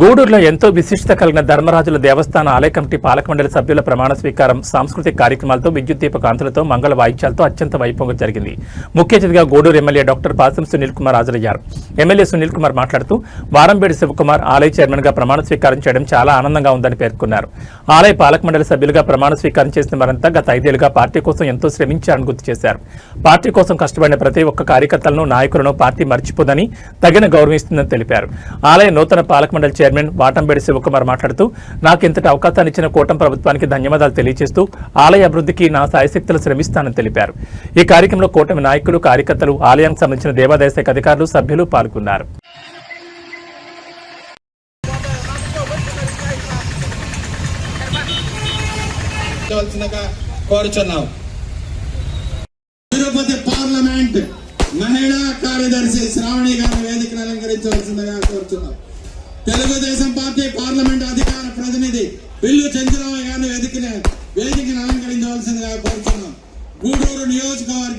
గూడూరులో ఎంతో విశిష్టత కలిగిన ధర్మరాజుల దేవస్థాన ఆలయ కమిటీ పాలక మండలి సభ్యుల ప్రమాణ స్వీకారం సాంస్కృతిక కార్యక్రమాలతో విద్యుత్ దీప కాంతులతో మంగళ వాయిద్యాలతో అత్యంత వైభవంగా జరిగింది. ముఖ్య అతిథిగా గూడూరు ఎమ్మెల్యే డాక్టర్ పాసం సునీల్ కుమార్ హాజరయ్యారు. ఎమ్మెల్యే సునీల్ కుమార్ మాట్లాడుతూ వారంబేడి శివకుమార్ ఆలయ చైర్మన్గా ప్రమాణ స్వీకారం చేయడం చాలా ఆనందంగా ఉందని పేర్కొన్నారు. ఆలయ పాలక మండలి సభ్యులుగా ప్రమాణ స్వీకారం చేసిన వారంతా గత ఐదేళ్ళుగా పార్టీ కోసం ఎంతో శ్రమించారని గుర్తు చేశారు. పార్టీ కోసం కష్టపడిన ప్రతి ఒక్క కార్యకర్తలను నాయకులను పార్టీ మర్చిపోదని తగిన గౌరవిస్తుందని తెలిపారు. ఆలయ నూతన పాలక మండలి చైర్మన్ వాటంబేడి శివకుమార్ మాట్లాడుతూ నాకు ఇంతటి అవకాశాన్ని ఇచ్చిన కూటమి ప్రభుత్వానికి ధన్యవాదాలు తెలియజేస్తూ ఆలయ అభివృద్ధికి నా సాయశక్తులు శ్రమిస్తానని తెలిపారు. ఈ కార్యక్రమంలో కూటమి నాయకులు కార్యకర్తలు ఆలయానికి సంబంధించిన దేవాదాయ శాఖ అధికారులు సభ్యులు పాల్గొన్నారు. చేయవలసిందిగా కోరుచున్నాం. తిరుపతి పార్లమెంట్ మహిళా కార్యదర్శి శ్రావణి గారిని వేదికను అలంకరించవలసిందిగా కోరుచున్నాం. తెలుగుదేశం పార్టీ పార్లమెంట్ అధికార ప్రతినిధి బిల్లు చంద్రబాబు గారిని వేదికని వేదికను అలంకరించవలసిందిగా కోరుతున్నాం. గూడూరు నియోజకవర్గ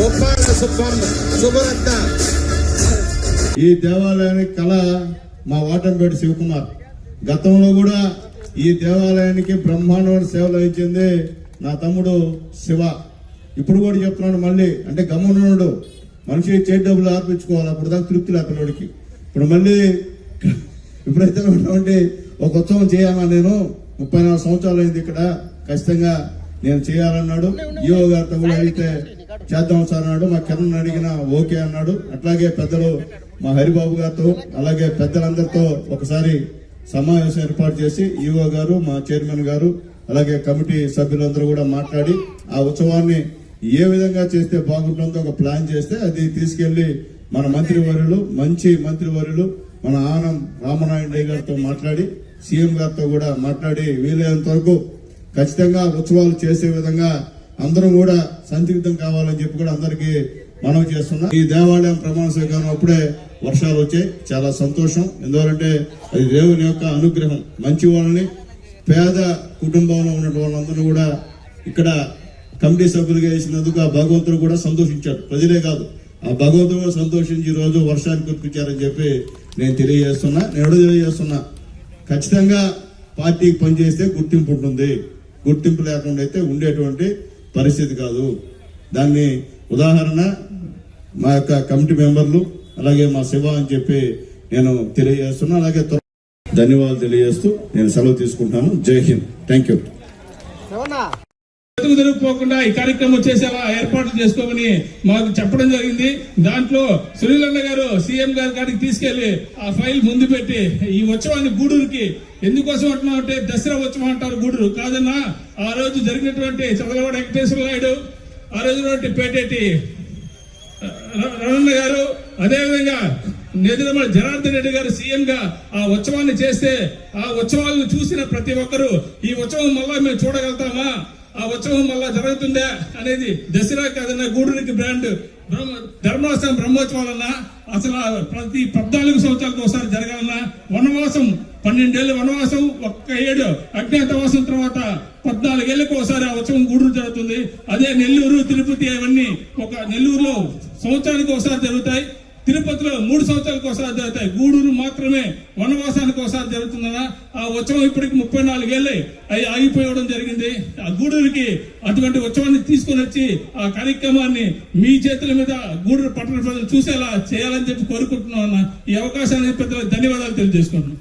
గొప్పాల సుబ్బమ్మ సుభరత్న ఈ దేవాలయానికి కళ మా వాటంపేట శివకుమార్. గతంలో కూడా ఈ దేవాలయానికి బ్రహ్మాండమైన సేవలు ఇచ్చింది నా తమ్ముడు శివ. ఇప్పుడు కూడా చెప్తున్నాడు మళ్ళీ అంటే గమ్మునుడు మనిషి చేతి డబ్బులు ఆర్పించుకోవాలి అప్పుడు దాకా తృప్తి లేపినోడికి ఇప్పుడు మళ్ళీ ఇప్పుడైతే ఉన్నటువంటి ఒక ఉత్సవం చేయాలా నేను ముప్పై నాలుగు సంవత్సరాలు అయింది ఇక్కడ. ఖచ్చితంగా నేను చేయాలన్నాడు. ఈఓ గారితో కూడా అయితే చేద్దాం సార్ అన్నాడు. మా కిరణ్ అడిగిన ఓకే అన్నాడు. అట్లాగే పెద్దలు మా హరిబాబు గారితో అలాగే పెద్దలందరితో ఒకసారి సమావేశం ఏర్పాటు చేసి ఈఓ గారు మా చైర్మన్ గారు అలాగే కమిటీ సభ్యులందరూ కూడా మాట్లాడి ఆ ఉత్సవాన్ని ఏ విధంగా చేస్తే బాగుంటుందో ఒక ప్లాన్ చేస్తే అది తీసుకెళ్ళి మన మంత్రివర్యులు మంచి మంత్రివర్యులు మన ఆనం రామనాయుడు గారితో మాట్లాడి సీఎం గారితో కూడా మాట్లాడి వీలైనంత వరకు ఖచ్చితంగా ఉత్సవాలు చేసే విధంగా అందరం కూడా సందిగ్ధం కావాలని చెప్పి కూడా అందరికీ మనవి చేస్తున్నా. ఈ దేవాలయం ప్రమాణ స్వీకారం అప్పుడే వర్షాలు వచ్చాయి. చాలా సంతోషం. ఎందుకంటే అది దేవుని యొక్క అనుగ్రహం. మంచి వాళ్ళని పేద కుటుంబంలో ఉన్న వాళ్ళందరూ కూడా ఇక్కడ కమిటీ సభ్యులుగా వేసినందుకు ఆ భగవంతుడు కూడా సంతోషించాడు. ప్రజలే కాదు ఆ భగవంతుడు కూడా సంతోషించి ఈ రోజు వర్షాన్ని కురిపించారని చెప్పి నేను తెలియజేస్తున్నా. నేను తెలియజేస్తున్నా. ఖచ్చితంగా పార్టీకి పనిచేస్తే గుర్తింపు ఉంటుంది. గుర్తింపు లేకుండా అయితే ఉండేటువంటి పరిస్థితి కాదు. దాన్ని ఉదాహరణ మా యొక్క కమిటీ మెంబర్లు అలాగే మా శివ అని చెప్పి నేను తెలియజేస్తున్నా. అలాగే ధన్యవాదాలు తెలియజేస్తూ నేను సెలవు తీసుకుంటాను. జై హింద్. థ్యాంక్ యూ ఎదుగు తిరిగిపోకుండా ఈ కార్యక్రమం చేసేలా ఏర్పాట్లు చేసుకోమని మాకు చెప్పడం జరిగింది. దాంట్లో సునీలన్న గారు సీఎం గారి కాడికి తీసుకెళ్ళి ఆ ఫైల్ ముందు పెట్టి ఈ ఉత్సవాన్ని గూడూరుకి ఎందుకోసం అంటున్నాం అంటే దసరా ఉత్సవం అంటారు గూడూరు. కాదన్నా ఆ రోజు జరిగినటువంటి చదలవాడ వెంకటేశ్వర నాయుడు ఆ రోజు పేటేటి రమణ గారు అదేవిధంగా నిజామాబాద్ జనార్దన్ రెడ్డి గారు సీఎం గా ఆ ఉత్సవాన్ని చేస్తే ఆ ఉత్సవాలను చూసిన ప్రతి ఒక్కరూ ఈ ఉత్సవం మళ్ళా మేము చూడగలుగుతామా? ఆ ఉత్సవం మళ్ళా జరుగుతుందా అనేది దసరా కాదన్న గూడూరికి బ్రాండ్ బ్రహ్మ బ్రహ్మోత్సవాలన్నా అసలు ప్రతి పద్నాలుగు సంవత్సరాలకు ఒకసారి జరగాలన్నా వనవాసం పన్నెండేళ్ళు వనవాసం ఒక్క ఏడు అజ్ఞాతవాసం తర్వాత పద్నాలుగేళ్ళకు ఒకసారి ఆ ఉత్సవం గూడూరు జరుగుతుంది. అదే నెల్లూరు తిరుపతి అవన్నీ ఒక నెల్లూరులో సంవత్సరానికి ఒకసారి జరుగుతాయి. తిరుపతిలో మూడు సంవత్సరాలకు ఒకసారి జరుగుతాయి. గూడూరు మాత్రమే వనవాసానికి ఒకసారి జరుగుతుందన్న. ఆ ఉత్సవం ఇప్పటికి ముప్పై నాలుగేళ్ళే అవి ఆగిపోవడం జరిగింది. ఆ గూడూరుకి అటువంటి ఉత్సవాన్ని తీసుకొని వచ్చి ఆ కార్యక్రమాన్ని మీ చేతుల మీద గూడూరు పట్టణ ప్రజలు చూసేలా చేయాలని చెప్పి కోరుకుంటున్నాం అన్న ఈ అవకాశాన్ని పెద్దలకు ధన్యవాదాలు తెలియజేసుకుంటున్నాం.